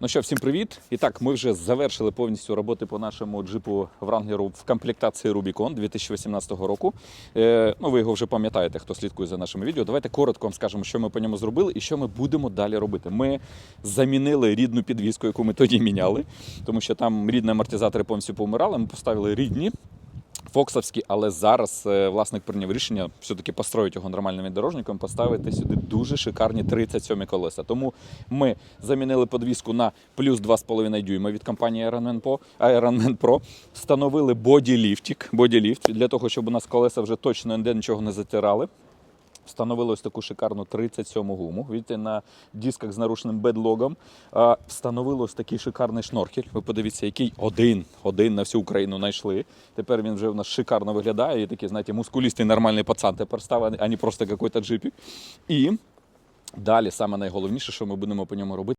Ну що, всім привіт! І так, ми вже завершили повністю роботи по нашому джипу Wrangler в комплектації Rubicon 2018 року. Е, ну, ви його вже пам'ятаєте, хто слідкує за нашими відео. Давайте коротко вам скажемо, що ми по ньому зробили і що ми будемо далі робити. Ми замінили рідну підвіску, яку ми тоді міняли, тому що там рідні амортизатори повністю помирали. Ми поставили рідні. Фоксовські, але зараз е, власник прийняв рішення все-таки построїти його нормальним віддорожником, поставити сюди дуже шикарні 37 колеса. Тому ми замінили подвіску на плюс 2,5 дюйма від компанії Ironman Pro, Ironman Pro. Встановили боділіфтік, боділіфт для того, щоб у нас колеса вже точно ніде нічого не затирали. Встановили ось таку шикарну 37-му гуму. Видите, на дисках з нарушеним бедлогом. Встановили ось такий шикарний шноркель. Ви подивіться, який один, один на всю Україну знайшли. Тепер він вже в нас шикарно виглядає. І такий, знаєте, мускулістий нормальний пацан тепер став, а не просто якийсь джипік. І далі, саме найголовніше, що ми будемо по ньому робити.